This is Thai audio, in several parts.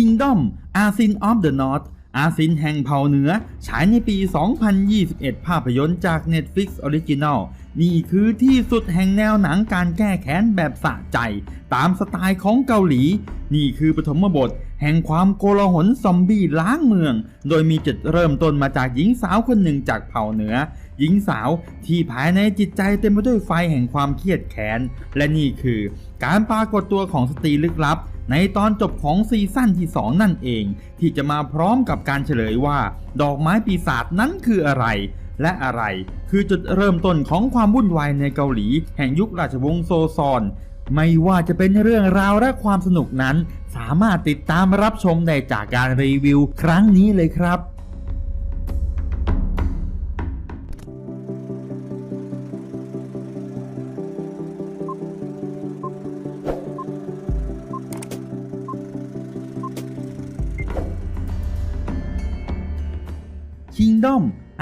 Kingdom a s i n of the North อาซินแห่งเผ่าเหนือ ฉายในปี 2021 ภาพยนตร์จาก Netflix Original นี่คือที่สุดแห่งแนวหนังการแก้แค้นแบบสะใจ ตามสไตล์ของเกาหลี นี่คือปฐมบท แห่งความโกลาหลซอมบี้ล้างเมือง โดยมีจุดเริ่มต้นมาจากหญิงสาวคนหนึ่งจากเผ่าเหนือ หญิงสาวที่ภายในจิตใจเต็มไปด้วยไฟแห่งความเครียดแค้น และนี่คือ การปรากฏตัวของสตรีลึกลับ ในตอนจบของซีซั่นที่ 2 นั่นเอง ที่จะมาพร้อมกับการเฉลยว่า ดอกไม้ปีศาจนั้นคืออะไร และอะไร คือจุดเริ่มต้นของความวุ่นวายในเกาหลี แห่งยุคราชวงศ์โซซอน ไม่ว่าจะเป็นเรื่องราวและความสนุกนั้น สามารถติดตามรับชมได้จากการรีวิว ครั้งนี้เลยครับ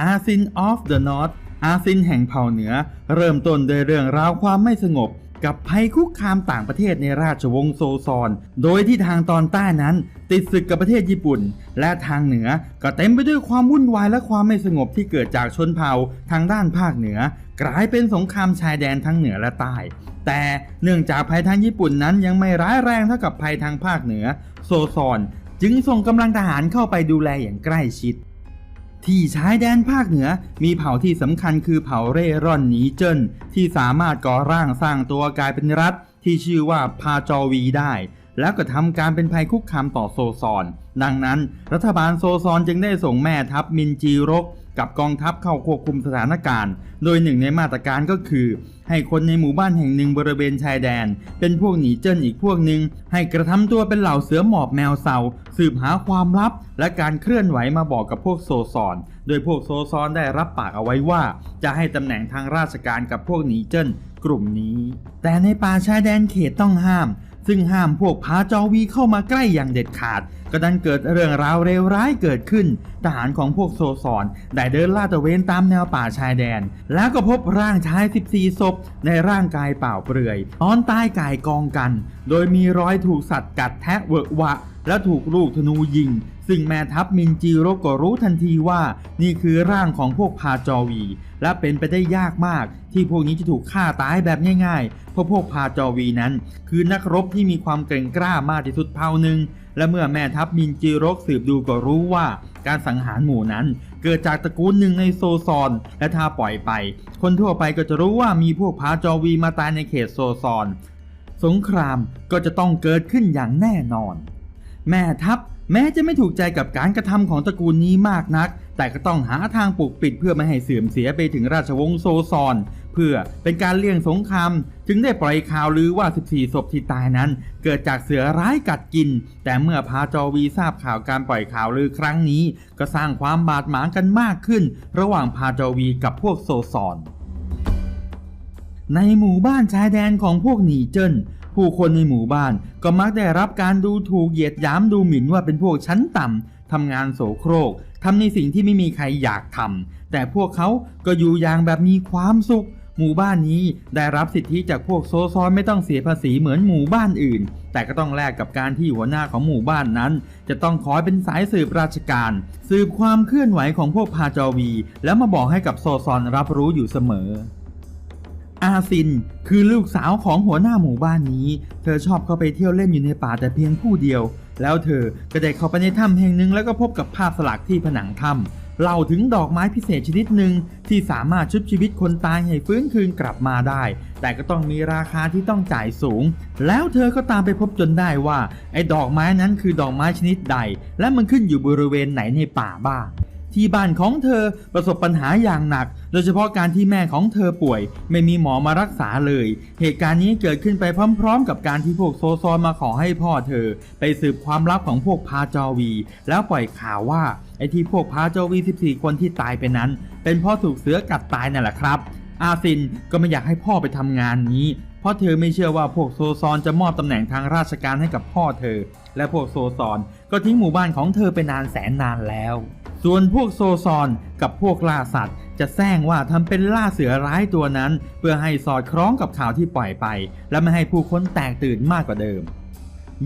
Kingdom a s i n of the North อาซินแห่งเผ่าเหนือ เริ่มต้นโดยเรื่องราวความไม่สงบ กับภัยคุกคามต่างประเทศในราชวงศ์โซซอน โดยที่ทางตอนใต้นั้น ติดศึกกับประเทศญี่ปุ่น และทางเหนือก็เต็มไปด้วยความวุ่นวายและความไม่สงบที่เกิดจากชนเผ่าทางด้านภาคเหนือ กลายเป็นสงครามชายแดนทั้งเหนือและใต้ แต่เนื่องจากภัยทางญี่ปุ่นนั้นยังไม่ร้ายแรงเท่ากับภัยทางภาคเหนือ โซซอน จึงส่งกำลังทหารเข้าไปดูแลอย่างใกล้ชิด ที่ชายแดนภาคเหนือ มีเผ่าที่สำคัญคือเผ่าเร่ร่อนหนีเจิ้นที่สามารถก่อร่างสร้างตัวกลายเป็นรัฐ ที่ชื่อว่าพาจอวีได้ แล้วก็ทำการเป็นภัยคุกคามต่อโซซอน ดังนั้น รัฐบาลโซซอนจึงได้ส่งแม่ทัพมินจีรก กับกองทัพเข้าควบคุมสถานการณ์ โดยหนึ่งในมาตรการก็คือ ให้คนในหมู่บ้านแห่งหนึ่งบริเวณชายแดน เป็นพวกหนีเจิ้นอีกพวกหนึ่งให้กระทำตัวเป็นเหล่าเสือหมอบแมวเสาสืบหาความลับ และการเคลื่อนไหวมาบอกกับพวกโซซอน โดยพวกโซซอนได้รับปากเอาไว้ว่า จะให้ตำแหน่งทางราชการกับพวกหนีเจิ้นกลุ่มนี้ แต่ในป่าชายแดนเขตต้องห้าม ซึ่งห้ามพวกพาจอวีเข้ามาใกล้อย่างเด็ดขาด ก็ดันเกิดเรื่องราวเลวร้ายเกิดขึ้น ทหารของพวกโซซอนได้เดินลาดตระเวนตามแนวป่าชายแดน แล้วก็พบร่างชาย 14 ศพ ในร่างกายเปล่าเปลือยนอนตายกายกองกัน โดยมีรอยถูกสัตว์กัดแทะเวอะวะ และถูกลูกธนูยิง ซึ่งแม่ทัพมินจีโรก็รู้ทันทีว่า นี่คือร่างของพวกพาจอวี และเป็นไปได้ยากมาก ที่พวกนี้จะถูกฆ่าตายแบบง่ายๆ เพราะพวกพาจอวีนั้น คือนักรบที่มีความเกรงกล้ามากที่สุดเผ่าหนึ่งและเมื่อแม่ทัพมินจีโรกสืบดูก็รู้ว่าการสังหารหมู่นั้นเกิดจากตระกูลหนึ่งในโซซอน และถ้าปล่อยไป คนทั่วไปก็จะรู้ว่ามีพวกพาจอวีมาตายในเขตโซซอน สงครามก็จะต้องเกิดขึ้นอย่างแน่นอน แม่ทัพแม้จะไม่ถูกใจกับการกระทำของตระกูลนี้มากนัก แต่ก็ต้องหาทางปกปิดเพื่อไม่ให้เสื่อมเสียไปถึงราชวงศ์โซซอน เพื่อเป็นการเลี่ยงสงครามจึงได้ปล่อยข่าวลือว่า 14 ศพที่ตายนั้น เกิดจากเสือร้ายกัดกิน แต่เมื่อพาจอวีทราบข่าวการปล่อยข่าวลือครั้งนี้ ก็สร้างความบาดหมางกันมากขึ้น ระหว่างพาจอวีกับพวกโซซอนในหมู่บ้านชายแดนของพวกหนีเจิ้น ผู้คนในหมู่บ้านก็มักได้รับการดูถูกเหยียดหยามดูหมิ่นว่าเป็นพวกชั้นต่ำทำงานโสโครกทำในสิ่งที่ไม่มีใครอยากทำแต่พวกเขาก็อยู่อย่างแบบมีความสุข หมู่บ้านนี้ได้รับสิทธิจากพวกโซซอนไม่ต้องเสียภาษีเหมือนหมู่บ้านอื่น แต่ก็ต้องแลกกับการที่หัวหน้าของหมู่บ้านนั้น จะต้องคอยเป็นสายสืบราชการ สืบความเคลื่อนไหวของพวกพาจอวี แล้วมาบอกให้กับโซซอนรับรู้อยู่เสมอ อาซิน คือลูกสาวของหัวหน้าหมู่บ้านนี้ เธอชอบเข้าไปเที่ยวเล่นอยู่ในป่าแต่เพียงผู้เดียว แล้วเธอก็ได้เข้าไปในถ้ำแห่งหนึ่งแล้วก็พบกับภาพสลักที่ผนังถ้ำเล่าถึงดอกไม้พิเศษชนิดหนึ่งที่สามารถชุบชีวิตคนตายให้ฟื้นคืนกลับมาได้ แต่ก็ต้องมีราคาที่ต้องจ่ายสูง แล้วเธอก็ตามไปพบจนได้ว่าไอ้ดอกไม้นั้นคือดอกไม้ชนิดใด และมันขึ้นอยู่บริเวณไหนในป่าบ้าง ที่บ้านของเธอประสบปัญหาอย่างหนัก โดยเฉพาะการที่แม่ของเธอป่วย ไม่มีหมอมารักษาเลย เหตุการณ์นี้เกิดขึ้นไปพร้อม ๆ กับการที่พวกโซซอนมาขอให้พ่อเธอ ไปสืบความลับของพวกพาจอวี แล้วปล่อยข่าวว่าไอ้ที่พวกพาจอวี 14 คนที่ตายไปนั้น เป็นเพราะถูกเสือกัดตายนั่นแหละครับ อาซินก็ไม่อยากให้พ่อไปทำงานนี้เพราะเธอไม่เชื่อว่าพวกโซซอนจะมอบตำแหน่งทางราชการให้กับพ่อเธอ และพวกโซซอนก็ทิ้งหมู่บ้านของเธอไปนานแสนนานแล้ว ส่วนพวกโซซอนกับพวกล่าสัตว์ จะแซงว่าทำเป็นล่าเสือร้ายตัวนั้น เพื่อให้สอดคล้องกับข่าวที่ปล่อยไป และไม่ให้ผู้คนแตกตื่นมากกว่าเดิม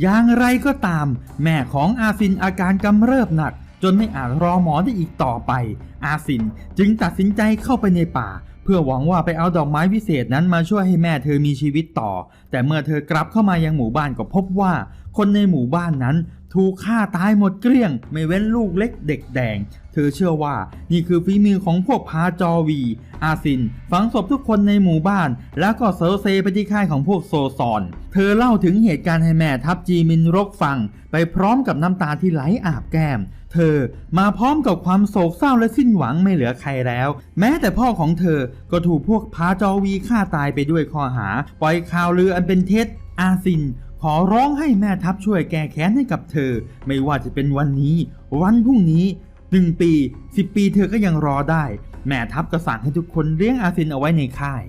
อย่างไรก็ตาม แม่ของอาซินอาการกำเริบหนัก จนไม่อาจรอหมอได้อีกต่อไป อาซินจึงตัดสินใจเข้าไปในป่า เพื่อหวังว่าไปเอาดอกไม้วิเศษนั้นมาช่วยให้แม่เธอมีชีวิตต่อ แต่เมื่อเธอกลับเข้ามายังหมู่บ้านก็พบว่า คนในหมู่บ้านนั้นถูกฆ่าตายหมดเกลี้ยง ไม่เว้นลูกเล็กเด็กแดง เธอเชื่อว่านี่คือฝีมือของพวกพาจอวี อาซิน ฝังศพทุกคนในหมู่บ้าน แล้วก็เซอร์เซไปที่ค่ายของพวกโซซอน เธอเล่าถึงเหตุการณ์ให้แม่ทัพจีมินรกฟัง ไปพร้อมกับน้ำตาที่ไหลอาบแก้ม เธอมาพร้อมกับความโศกเศร้าและสิ้นหวังไม่เหลือใครแล้ว แม้แต่พ่อของเธอก็ถูกพวกพาจอวีฆ่าตายไปด้วยข้อหา ปล่อยข่าวลืออันเป็นเท็จ อาซิน ขอร้องให้แม่ทัพช่วยแก้แค้นให้กับเธอ ไม่ว่าจะเป็นวันนี้ วันพรุ่งนี้หนึ่งปีสิบปีเธอก็ยังรอได้ แม่ทัพก็สั่งให้ทุกคนเลี้ยงอาซินเอาไว้ในค่าย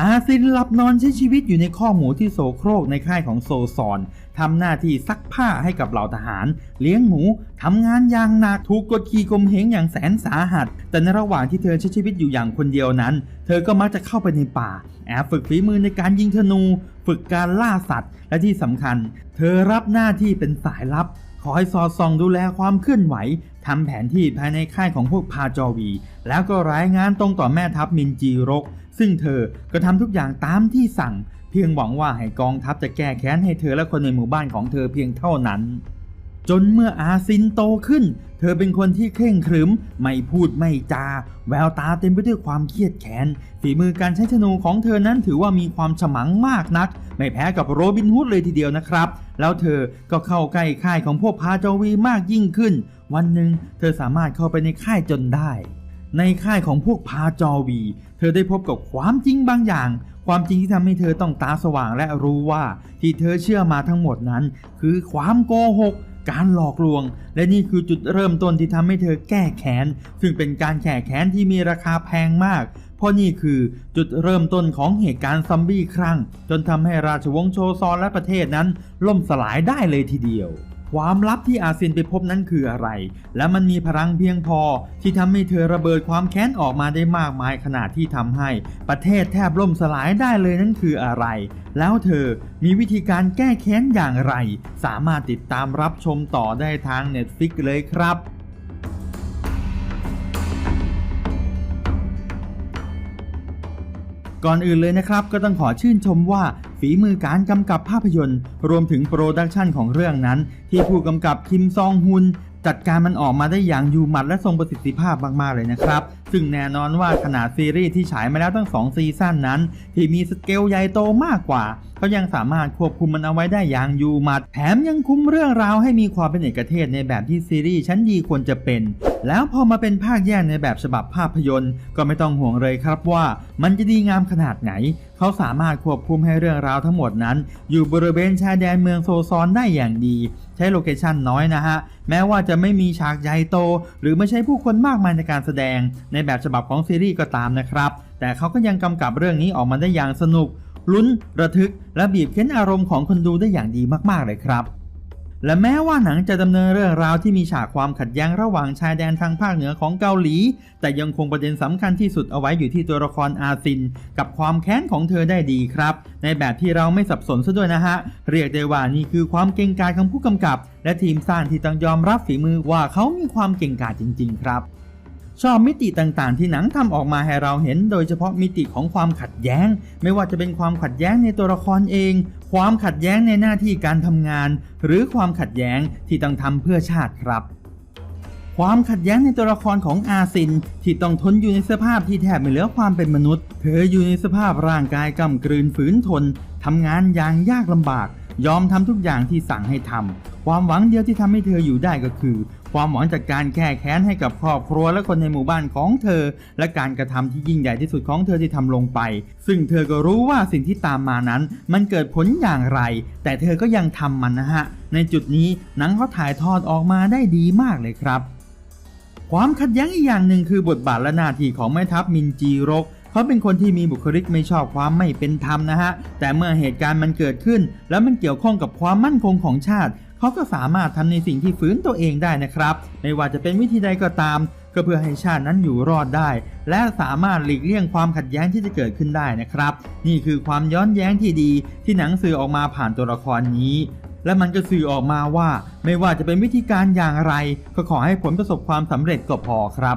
อาซินหลับนอนใช้ชีวิตอยู่ในข้อหมูที่โซโครกในค่ายของโซซอน ทำหน้าที่ซักผ้าให้กับเหล่าทหาร เลี้ยงหมูทำงานอย่างหนักถูกกดขี่กลมเหงอย่างแสนสาหัส แต่ในระหว่างที่เธอใช้ชีวิตอยู่อย่างคนเดียวนั้น เธอก็มักจะเข้าไปในป่า แอบฝึกฝีมือในการยิงธนู ฝึกการล่าสัตว์ และที่สำคัญ เธอรับหน้าที่เป็นสายลับคอยสอดส่องดูแลความเคลื่อนไหวทำแผนที่ภายในค่ายของพวกพาจอวี แล้วก็รายงานตรงต่อแม่ทัพมินจีรก ซึ่งเธอก็ทำทุกอย่างตามที่สั่ง เพียงหวังว่าให้กองทัพจะแก้แค้นให้เธอและคนในหมู่บ้านของเธอเพียงเท่านั้น จนเมื่ออาซินโตขึ้น เธอเป็นคนที่เคร่งครึม ไม่พูดไม่จา แววตาเต็มไปด้วยความเครียดแค้นฝีมือการใช้ธนูของเธอนั้นถือว่ามีความฉมังมากนัก ไม่แพ้กับโรบินฮูดเลยทีเดียวนะครับ แล้วเธอก็เข้าใกล้ค่ายของพวกพาจวีมากยิ่งขึ้น วันหนึ่งเธอสามารถเข้าไปในค่ายจนได้ในค่ายของพวกพาจอวี เธอได้พบกับความจริงบางอย่าง ความจริงที่ทำให้เธอต้องตาสว่างและรู้ว่าที่เธอเชื่อมาทั้งหมดนั้น คือความโกหกการหลอกลวง และนี่คือจุดเริ่มต้นที่ทำให้เธอแก้แค้นซึ่งเป็นการแก้แค้นที่มีราคาแพงมากเพราะนี่คือจุดเริ่มต้นของเหตุการณ์ซอมบี้ครั้ง จนทำให้ราชวงศ์โชซอนและประเทศนั้นล่มสลายได้เลยทีเดียว ความลับที่อาเซียนไปพบนั้นคืออะไร และมันมีพลังเพียงพอที่ทำให้เธอระเบิดความแค้นออกมาได้มากมายขนาดที่ทำให้ ประเทศแทบล่มสลายได้เลยนั่นคืออะไร แล้วเธอมีวิธีการแก้แค้นอย่างไร สามารถติดตามรับชมต่อได้ทาง Netflix เลยครับ ก่อนอื่นเลยนะครับ ก็ต้องขอชื่นชมว่าฝีมือการกำกับภาพยนตร์ รวมถึงโปรดักชันของเรื่องนั้น ที่ผู้กำกับคิมซองฮุนจัดการมันออกมาได้อย่างอยู่หมัดและทรงประสิทธิภาพมากๆเลยนะครับ ซึ่งแน่นอนว่าขนาดซีรีส์ที่ฉายมาแล้วตั้ง 2 ซีซั่นนั้น ที่มีสเกลใหญ่โตมากกว่า ก็ยังสามารถควบคุมมันเอาไว้ได้อย่างอยู่มัด แถมยังคุมเรื่องราวให้มีความเป็นเอกเทศในแบบที่ซีรีส์ชั้นดีควรจะเป็น แล้วพอมาเป็นภาคแยกในแบบฉบับภาพยนตร์ ก็ไม่ต้องห่วงเลยครับว่ามันจะดีงามขนาดไหน เขาสามารถควบคุมให้เรื่องราวทั้งหมดนั้น อยู่บริเวณชายแดนเมืองโซซอนได้อย่างดี ใช้โลเคชั่นน้อยนะฮะ แม้ว่าจะไม่มีฉากใหญ่โต หรือไม่ใช้ผู้คนมากมายในการแสดง ในแบบฉบับของซีรีส์ก็ตามนะครับ แต่เขาก็ยังกำกับเรื่องนี้ออกมาได้อย่างสนุกลุ้นระทึก และบีบเค้นอารมณ์ของคนดูได้อย่างดีมากๆเลยครับ และแม้ว่าหนังจะดำเนินเรื่องราวที่มีฉากความขัดแย้งระหว่างชายแดนทางภาคเหนือของเกาหลี แต่ยังคงประเด็นสำคัญที่สุดเอาไว้อยู่ที่ตัวละครอาซิน กับความแค้นของเธอได้ดีครับ ในแบบที่เราไม่สับสนซะด้วยนะฮะ เรียกได้ว่านี่คือความเก่งกาจของผู้กำกับ และทีมสร้างที่ต้องยอมรับฝีมือว่าเขามีความเก่งกาจจริง ๆ ครับ ชอบมิติต่างๆ ที่หนังทำออกมาให้เราเห็น โดยเฉพาะมิติของความขัดแย้ง ไม่ว่าจะเป็นความขัดแย้งในตัวละครเอง ความขัดแย้งในหน้าที่การทำงาน หรือความขัดแย้งที่ต้องทำเพื่อชาติครับความขัดแย้งในตัวละครของอาซิน ที่ต้องทนอยู่ในสภาพที่แทบไม่เหลือความเป็นมนุษย์ เธออยู่ในสภาพร่างกายกำกลืนฝืนทนทำงานอย่างยากลำบาก ยอมทำทุกอย่างที่สั่งให้ทำความหวังเดียวที่ทำให้เธออยู่ได้ก็คือ ความหวังจากการแก้แค้นให้กับครอบครัวและคนในหมู่บ้านของเธอ และการกระทำที่ยิ่งใหญ่ที่สุดของเธอที่ทำลงไป ซึ่งเธอก็รู้ว่าสิ่งที่ตามมานั้น มันเกิดผลอย่างไร แต่เธอก็ยังทำมันนะฮะ ในจุดนี้หนังเขาถ่ายทอดออกมาได้ดีมากเลยครับ ความขัดแย้งอีกอย่างหนึ่งคือบทบาทและหน้าที่ของแม่ทัพมินจีรกเขาเป็นคนที่มีบุคลิกไม่ชอบความไม่เป็นธรรมนะฮะ แต่เมื่อเหตุการณ์มันเกิดขึ้น แล้วมันเกี่ยวข้องกับความมั่นคงของชาติ เขาก็สามารถทำในสิ่งที่ฝืนตัวเองได้นะครับ ไม่ว่าจะเป็นวิธีใดก็ตาม ก็เพื่อให้ชาตินั้นอยู่รอดได้ และสามารถหลีกเลี่ยงความขัดแย้งที่จะเกิดขึ้นได้นะครับ นี่คือความย้อนแย้งที่ดี ที่หนังสื่อออกมาผ่านตัวละครนี้และมันก็สื่อออกมาว่า ไม่ว่าจะเป็นวิธีการอย่างไร ก็ขอให้ผลประสบความสำเร็จก็พอครับ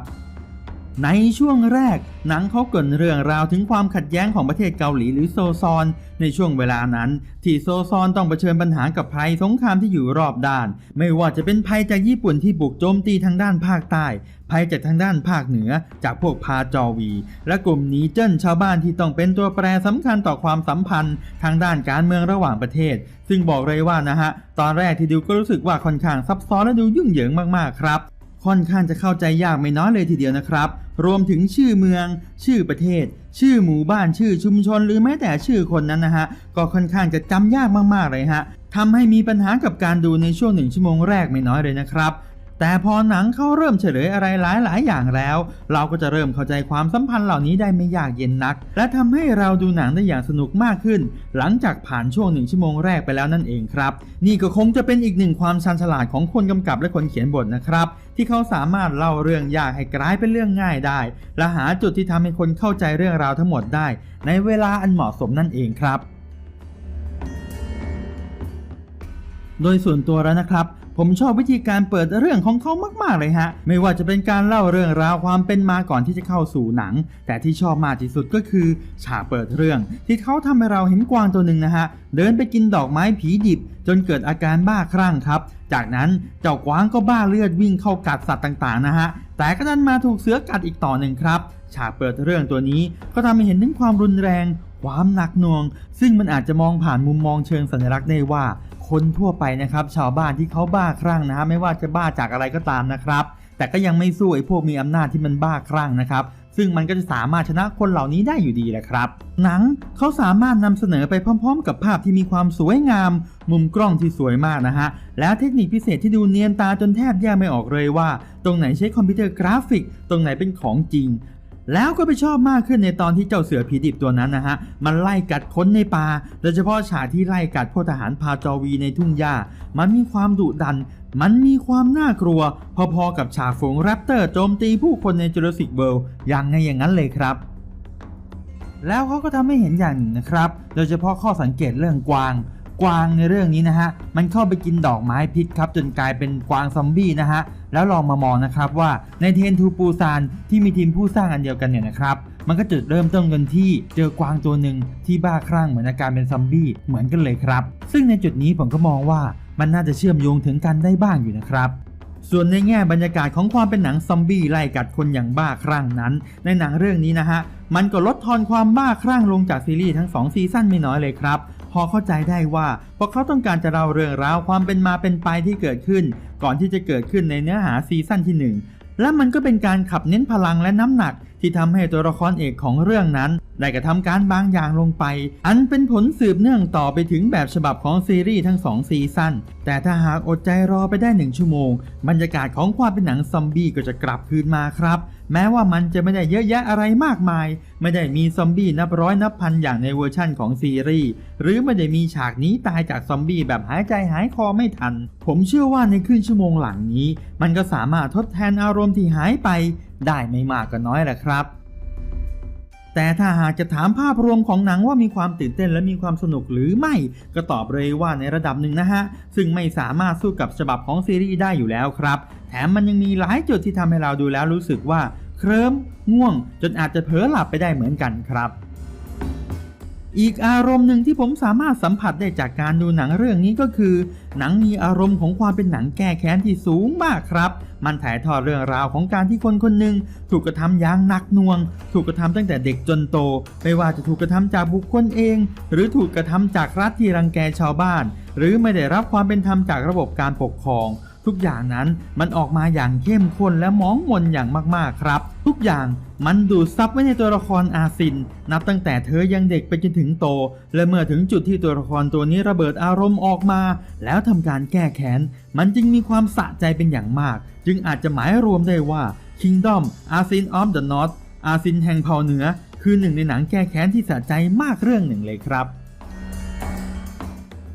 ในช่วงแรก หนังเขาเกินเรื่องราวถึงความขัดแย้งของประเทศเกาหลีหรือโซซอน ในช่วงเวลานั้น ที่โซซอนต้องเผชิญปัญหากับภัยสงครามที่อยู่รอบด้าน ไม่ว่าจะเป็นภัยจากญี่ปุ่นที่บุกโจมตีทางด้านภาคใต้ ภัยจากทางด้านภาคเหนือ จากพวกพาจอวี และกลุ่มนีเจิ้นชาวบ้านที่ต้องเป็นตัวแปรสำคัญต่อความสัมพันธ์ ทางด้านการเมืองระหว่างประเทศ ซึ่งบอกเลยว่านะฮะตอนแรกที่ดิวก็รู้สึกว่าค่อนข้างซับซ้อนและดูยุ่งเหยิงมากๆครับ ค่อนข้างจะเข้าใจยากไม่น้อยเลยทีเดียวนะครับ รวมถึงชื่อเมือง ชื่อประเทศ ชื่อหมู่บ้าน ชื่อชุมชน หรือแม้แต่ชื่อคนนั้นนะฮะ ก็ค่อนข้างจะจำยากมากๆเลยฮะทำให้มีปัญหากับการดูในช่วงหนึ่งชั่วโมงแรกไม่น้อยเลยนะครับ แต่พอหนังเข้าเริ่มเฉลยอะไรหลายๆอย่างแล้ว เราก็จะเริ่มเข้าใจความสัมพันธ์เหล่านี้ได้ไม่ยากเย็นนัก และทำให้เราดูหนังได้อย่างสนุกมากขึ้น หลังจากผ่านช่วงหนึ่งชั่วโมงแรกไปแล้วนั่นเองครับ นี่ก็คงจะเป็นอีกหนึ่งความชันฉลาดของคนกำกับและคนเขียนบทนะครับ ที่เขาสามารถเล่าเรื่องยากให้กลายเป็นเรื่องง่ายได้ และหาจุดที่ทำให้คนเข้าใจเรื่องราวทั้งหมดได้ ในเวลาอันเหมาะสมนั่นเองครับโดยส่วนตัวแล้วนะครับ ผมชอบวิธีการเปิดเรื่องของเขามากๆเลยฮะ ไม่ว่าจะเป็นการเล่าเรื่องราวความเป็นมาก่อนที่จะเข้าสู่หนัง แต่ที่ชอบมากที่สุดก็คือฉากเปิดเรื่อง ที่เขาทำให้เราเห็นกวางตัวหนึ่งนะฮะ เดินไปกินดอกไม้ผีดิบ จนเกิดอาการบ้าคลั่งครับ จากนั้นเจ้ากวางก็บ้าเลือดวิ่งเข้ากัดสัตว์ต่างๆนะฮะ แต่ก็ดันมาถูกเสือกัดอีกต่อหนึ่งครับ ฉากเปิดเรื่องตัวนี้ก็ทำให้เห็นถึงความรุนแรงความหนักหน่วง ซึ่งมันอาจจะมองผ่านมุมมองเชิงสัญลักษณ์ได้ว่า คนทั่วไปนะครับ ชาวบ้านที่เขาบ้าคลั่งนะฮะไม่ว่าจะบ้าจากอะไรก็ตามนะครับ แต่ก็ยังไม่สู้ไอ้พวกมีอำนาจที่มันบ้าคลั่งนะครับ ซึ่งมันก็จะสามารถชนะคนเหล่านี้ได้อยู่ดีแหละครับ หนังเขาสามารถนำเสนอไปพร้อม ๆ กับภาพที่มีความสวยงาม มุมกล้องที่สวยมากนะฮะแล้วเทคนิคพิเศษที่ดูเนียนตาจนแทบแยกไม่ออกเลยว่า ตรงไหนใช้คอมพิวเตอร์กราฟิก ตรงไหนเป็นของจริง แล้วก็ไปชอบมากขึ้นในตอนที่เจ้าเสือผีดิบตัวนั้นนะฮะ มันไล่กัดคนในป่า โดยเฉพาะฉากที่ไล่กัดพวกทหารพาจอวีในทุ่งหญ้า มันมีความดุดัน มันมีความน่ากลัว พอๆกับฉากฝูงแรปเตอร์โจมตีผู้คนในจูราสสิกเวิลด์อย่างไงอย่างนั้นเลยครับ แล้วเขาก็ทำให้เห็นอย่างนะครับ โดยเฉพาะข้อสังเกตเรื่องกวางกวางในเรื่องนี้นะฮะ มันเข้าไปกินดอกไม้พิษครับจนกลายเป็นกวางซอมบี้นะฮะ แล้วลองมามองนะครับว่าในเทนทูปูซานที่มีทีมผู้สร้างอันเดียวกันเนี่ยนะครับ มันก็จุดเริ่มต้นกันที่เจอกวางตัวหนึ่งที่บ้าคลั่งเหมือนอาการเป็นซอมบี้เหมือนกันเลยครับ ซึ่งในจุดนี้ผมก็มองว่ามันน่าจะเชื่อมโยงถึงกันได้บ้างอยู่นะครับ ส่วนในแง่บรรยากาศของความเป็นหนังซอมบี้ไล่กัดคนอย่างบ้าคลั่งนั้น ในหนังเรื่องนี้นะฮะมันก็ลดทอนความบ้าคลั่งลงจากซีรีส์ทั้ง2ซีซั่นไม่น้อยเลยครับพอเข้าใจได้ว่าพราะเขาต้องการจะเล่าเรื่องราวความเป็นมาเป็นไปที่เกิดขึ้น ก่อนที่จะเกิดขึ้นในเนื้อหาซีซั่นที่ 1 และมันก็เป็นการขับเน้นพลังและน้ำหนักที่ทำให้ตัวละครเอกของเรื่องนั้น ได้กระทำการบางอย่างลงไป อันเป็นผลสืบเนื่องต่อไปถึงแบบฉบับของซีรีส์ทั้งสองซีซั่นแต่ถ้าหากอดใจรอไปได้หนึ่งชั่วโมง บรรยากาศของความเป็นหนังซอมบี้ก็จะกลับคืนมาครับ แม้ว่ามันจะไม่ได้เยอะแยะอะไรมากมาย ไม่ได้มีซอมบี้นับร้อยนับพันอย่างในเวอร์ชั่นของซีรีส์ หรือไม่ได้มีฉากนี้ตายจากซอมบี้แบบหายใจหายคอไม่ทัน ผมเชื่อว่าในครึ่งชั่วโมงหลังนี้ มันก็สามารถทดแทนอารมณ์ที่หายไป ได้ไม่มากก็น้อยแหละครับ แต่ถ้าหากจะถามภาพรวมของหนังว่ามีความตื่นเต้นและมีความสนุกหรือไม่ ก็ตอบเลยว่าในระดับหนึ่งนะฮะ ซึ่งไม่สามารถสู้กับฉบับของซีรีส์ได้อยู่แล้วครับ แถมมันยังมีหลายจุดที่ทำให้เราดูแล้วรู้สึกว่าเคลิ้มง่วง จนอาจจะเผลอหลับไปได้เหมือนกันครับ อีกอารมณ์หนึ่งที่ผมสามารถสัมผัสได้จากการดูหนังเรื่องนี้ก็คือ หนังมีอารมณ์ของความเป็นหนังแก้แค้นที่สูงมากครับ มันถ่ายทอดเรื่องราวของการที่คนคนหนึ่งถูกกระทำอย่างหนักหน่วง ถูกกระทำตั้งแต่เด็กจนโต ไม่ว่าจะถูกกระทำจากบุคคลเอง หรือถูกกระทำจากรัฐที่รังแกชาวบ้าน หรือไม่ได้รับความเป็นธรรมจากระบบการปกครอง ทุกอย่างนั้นมันออกมาอย่างเข้มข้นและมองมนอย่างมากๆครับ ทุกอย่างมันดูดซับไว้ในตัวละครอาซิน นับตั้งแต่เธอยังเด็กไปจนถึงโต และเมื่อถึงจุดที่ตัวละครตัวนี้ระเบิดอารมณ์ออกมา แล้วทำการแก้แค้น มันจึงมีความสะใจเป็นอย่างมาก จึงอาจจะหมายรวมได้ว่า Kingdom a s i n of the North อาซินแห่งเผ่าเหนือ คือหนึ่งในหนังแก้แค้นที่สะใจมากเรื่องหนึ่งเลยครับ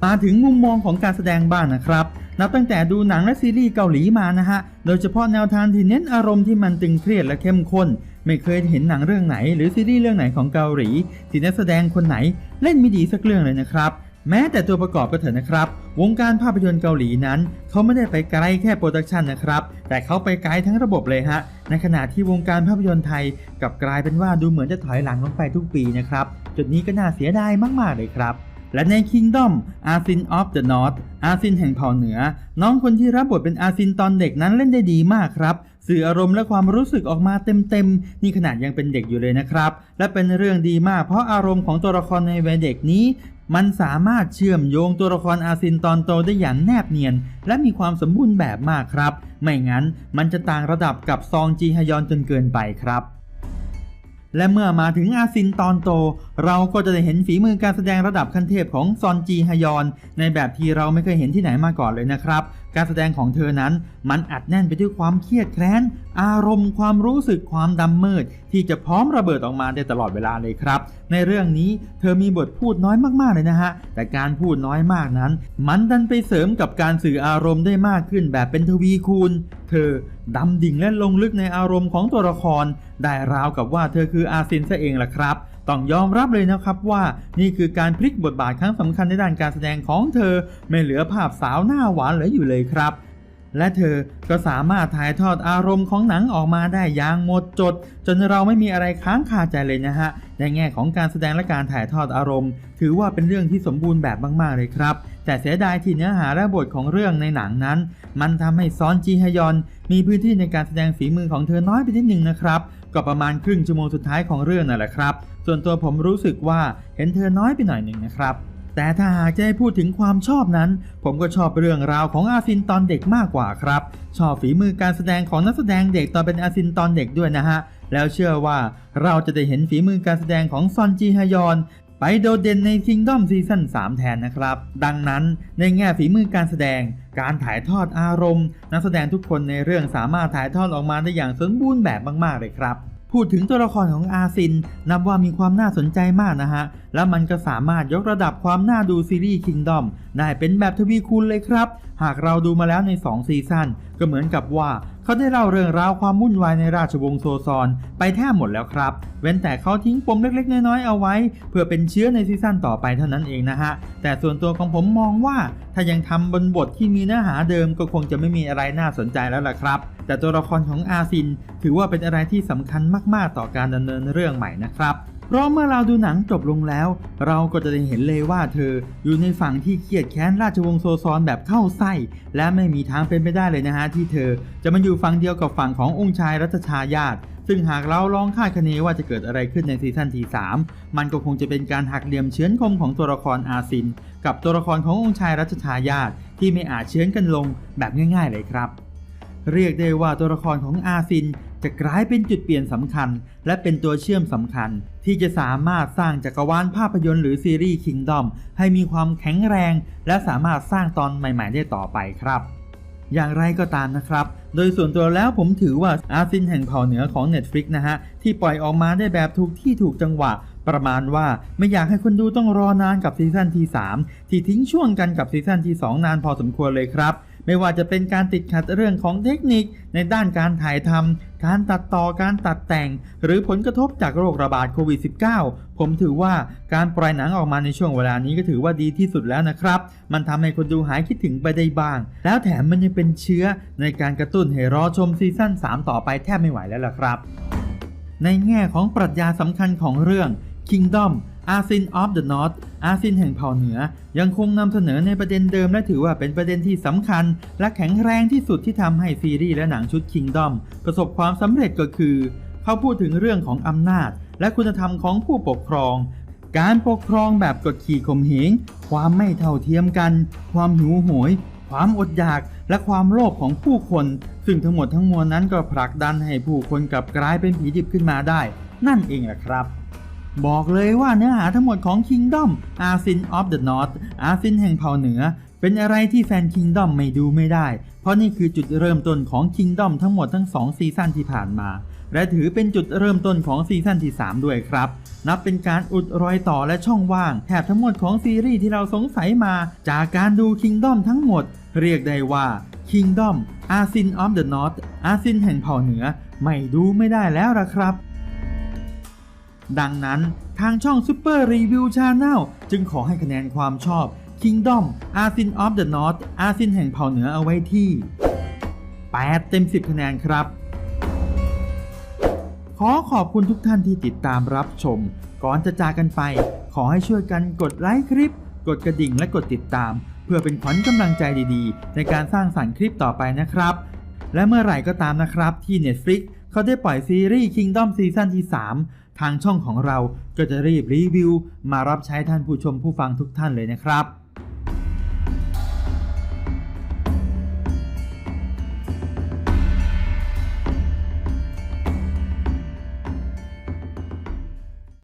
มาถึงมุมมองของการแสดงบ้างนะครับ นับตั้งแต่ดูหนังและซีรีส์เกาหลีมานะฮะ โดยเฉพาะแนวทางที่เน้นอารมณ์ที่มันตึงเครียดและเข้มข้น ไม่เคยเห็นหนังเรื่องไหน หรือซีรีส์เรื่องไหนของเกาหลีที่นักแสดงคนไหนเล่นไม่ดีสักเรื่องเลยนะครับแม้แต่ตัวประกอบก็เถอะนะครับ วงการภาพยนตร์เกาหลีนั้น เขาไม่ได้ไปไกลแค่โปรดักชันนะครับ แต่เขาไปไกลทั้งระบบเลยฮะ ในขณะที่วงการภาพยนตร์ไทยกลับกลายเป็นว่าดูเหมือนจะถอยหลังลงไปทุกปีนะครับ จุดนี้ก็น่าเสียดายมาก ๆ เลยครับ และใน Kingdom อาซิน of the North อาซินแห่งเผ่าเหนือ น้องคนที่รับบทเป็นอาซินตอนเด็กนั้นเล่นได้ดีมากครับ สื่ออารมณ์และความรู้สึกออกมาเต็มๆ นี่ขนาดยังเป็นเด็กอยู่เลยนะครับ และเป็นเรื่องดีมากเพราะอารมณ์ของตัวละครในวัยเด็กนี้ มันสามารถเชื่อมโยงตัวละครอาซินตอนโตได้อย่างแนบเนียน และมีความสมบูรณ์แบบมากครับ ไม่งั้นมันจะต่างระดับกับซองจีฮยอนจนเกินไปครับ และเมื่อมาถึงอาซินตอนโต เราก็จะได้เห็นฝีมือการแสดงระดับขั้นเทพของซอนจีฮยอน ในแบบที่เราไม่เคยเห็นที่ไหนมาก่อนเลยนะครับการแสดงของเธอนั้นมันอัดแน่นไปด้วยความเครียดแค้น อารมณ์ความรู้สึกความดำมืด ที่จะพร้อมระเบิดออกมาได้ตลอดเวลาเลยครับ ในเรื่องนี้เธอมีบทพูดน้อยมากๆเลยนะฮะ แต่การพูดน้อยมากนั้น มันดันไปเสริมกับการสื่ออารมณ์ได้มากขึ้นแบบเป็นทวีคูณ เธอดำดิ่งและลงลึกในอารมณ์ของตัวละคร ได้ราวกับว่าเธอคืออาซินซะเองล่ะครับ ต้องยอมรับเลยนะครับว่านี่คือการพลิกบทบาทครั้งสำคัญในด้านการแสดงของเธอ ไม่เหลือภาพสาวหน้าหวานเหลืออยู่เลยครับและเธอก็สามารถถ่ายทอดอารมณ์ของหนังออกมาได้อย่างหมดจด จนเราไม่มีอะไรค้างคาใจเลยนะฮะ ในแง่ของการแสดงและการถ่ายทอดอารมณ์ ถือว่าเป็นเรื่องที่สมบูรณ์แบบมากๆเลยครับ แต่เสียดายที่เนื้อหาและบทของเรื่องในหนังนั้น มันทำให้ซอนจีฮยอน มีพื้นที่ในการแสดงฝีมือของเธอน้อยไปนิดนึงนะครับก็ประมาณครึ่งชั่วโมงสุดท้ายของเรื่องนั่นแหละครับ ส่วนตัวผมรู้สึกว่าเห็นเธอน้อยไปหน่อยหนึ่งนะครับ แต่ถ้าหากจะให้พูดถึงความชอบนั้น ผมก็ชอบเรื่องราวของอาซินตอนเด็กมากกว่าครับ ชอบฝีมือการแสดงของนักแสดงเด็กตอนเป็นอาซินตอนเด็กด้วยนะฮะ แล้วเชื่อว่าเราจะได้เห็นฝีมือการแสดงของซอนจีฮยอนไปโดดเด่นใน Kingdom ซีซั่น3แทนนะครับ ดังนั้นในแง่ฝีมือการแสดง การถ่ายทอดอารมณ์ นักแสดงทุกคนในเรื่องสามารถถ่ายทอดออกมาได้อย่างสมบูรณ์แบบมาก ๆ เลยครับ พูดถึงตัวละครของอาซิน นับว่ามีความน่าสนใจมากนะฮะ และมันก็สามารถยกระดับความน่าดูซีรีส์คิงดอมได้เป็นแบบทวีคูณเลยครับ หากเราดูมาแล้วใน 2 ซีซั่นก็เหมือนกับว่าเขาได้เล่าเรื่องราวความวุ่นวายในราชวงศ์โซซอน ไปแทบหมดแล้วครับ เว้นแต่เขาทิ้งปมเล็กๆ น้อยๆ เอาไว้ เพื่อเป็นเชื้อในซีซั่นต่อไปเท่านั้นเองนะฮะ แต่ส่วนตัวของผมมองว่า ถ้ายังทำบนบทที่มีเนื้อหาเดิมก็คงจะไม่มีอะไรน่าสนใจแล้วล่ะครับ แต่ตัวละครของอาซิน ถือว่าเป็นอะไรที่สำคัญมากๆต่อการดำเนินเรื่องใหม่นะครับ เพราะเมื่อเราดูหนังจบลงแล้ว เราก็จะได้เห็นเลยว่าเธออยู่ในฝั่งที่เครียดแค้นราชวงศ์โซซอนแบบเข้าไส้ และไม่มีทางเป็นไปได้เลยนะฮะที่เธอ จะมาอยู่ฝั่งเดียวกับฝั่งขององค์ชายรัชชายาตซึ่งหากเราลองคาดคะเนว่าจะเกิดอะไรขึ้นในซีซั่นที่3มันก็คงจะเป็นการหักเหลี่ยมเฉือนคมของตัวละครอาซิน กับตัวละครขององค์ชายรัชชายาตที่ไม่อาจเฉือนกันลงแบบง่าย ๆ เลยครับ เรียกได้ว่าตัวละครของอาซินจะกลายเป็นจุดเปลี่ยนสำคัญ และเป็นตัวเชื่อมสำคัญ ที่จะสามารถสร้างจักรวาลภาพยนตร์หรือซีรีส์ Kingdom ให้มีความแข็งแรง และสามารถสร้างตอนใหม่ ๆ ได้ต่อไปครับ อย่างไรก็ตามนะครับ โดยส่วนตัวแล้วผมถือว่าอาซินแห่งเผ่าเหนือของ Netflix นะฮะ ที่ปล่อยออกมาได้แบบถูกที่ถูกจังหวะประมาณว่าไม่อยากให้คนดูต้องรอนานกับซีซั่นที่ 3 ที่ทิ้งช่วงกันกับซีซั่นที่ 2 นานพอสมควรเลยครับ ไม่ว่าจะเป็นการติดขัดเรื่องของเทคนิคในด้านการถ่ายทำการตัดต่อการตัดแต่ง หรือผลกระทบจากโรคระบาดโควิด -19 ผมถือว่าการปล่อยหนังออกมาในช่วงเวลานี้ก็ถือว่าดีที่สุดแล้วนะครับ มันทำให้คนดูหายคิดถึงไปได้บ้าง แล้วแถมมันยังเป็นเชื้อในการกระตุ้นให้รอชมซีซั่น3 ต่อไปแทบไม่ไหวแล้วล่ะครับ ในแง่ของปรัชญาสำคัญของเรื่อง Kingdom อาซิน of the North อาซินแห่งเผ่าเหนือ ยังคงนำเสนอในประเด็นเดิมและถือว่าเป็นประเด็นที่สำคัญ และแข็งแรงที่สุดที่ทำให้ซีรีส์และหนังชุด Kingdom ประสบความสำเร็จก็คือ เขาพูดถึงเรื่องของอำนาจ และคุณธรรมของผู้ปกครอง การปกครองแบบกดขี่ข่มเหงความไม่เท่าเทียมกัน ความหิวโหย ความอดอยาก และความโลภของผู้คน ซึ่งทั้งหมดทั้งมวลนั้นก็ผลักดันให้ผู้คนกลับกลายเป็นผีดิบขึ้นมาได้ นั่นเองแหละครับ บอกเลยว่าเนื้อหาทั้งหมดของ Kingdom อาซิน of the North อาซินแห่งเผ่าเหนือ เป็นอะไรที่แฟน Kingdom ไม่ดูไม่ได้ เพราะนี่คือจุดเริ่มต้นของ Kingdom ทั้งหมดทั้ง 2 ซีซั่นที่ผ่านมา และถือเป็นจุดเริ่มต้นของซีซั่นที่ 3 ด้วยครับ นับเป็นการอุดรอยต่อและช่องว่างแถบทั้งหมดของซีรีส์ที่เราสงสัยมา จากการดู Kingdom ทั้งหมด เรียกได้ว่า Kingdom อาซิน of the North อาซินแห่งเผ่าเหนือ ไม่ดูไม่ได้แล้วละครับ ดังนั้นทางช่อง Super Review Channel จึงขอให้คะแนนความชอบ Kingdom a s i n of the North อาซินแห่งเผ่าเหนือเอาไว้ที่ 8 เต็ม 10 คะแนนครับ ขอขอบคุณทุกท่านที่ติดตามรับชม ก่อนจะจากกันไป ขอให้ช่วยกันกดไลค์คลิป กดกระดิ่งและกดติดตาม เพื่อเป็นขวัญกำลังใจดีๆ ในการสร้างสรรค์คลิปต่อไปนะครับ และเมื่อไหร่ก็ตามนะครับที่ Netflix เขาได้ปล่อยซีรีส์ Kingdom ซีซั่นที่ 3 ทางช่องของเราก็จะรีบรีวิว มารับใช้ท่านผู้ชมผู้ฟังทุกท่านเลยนะครับ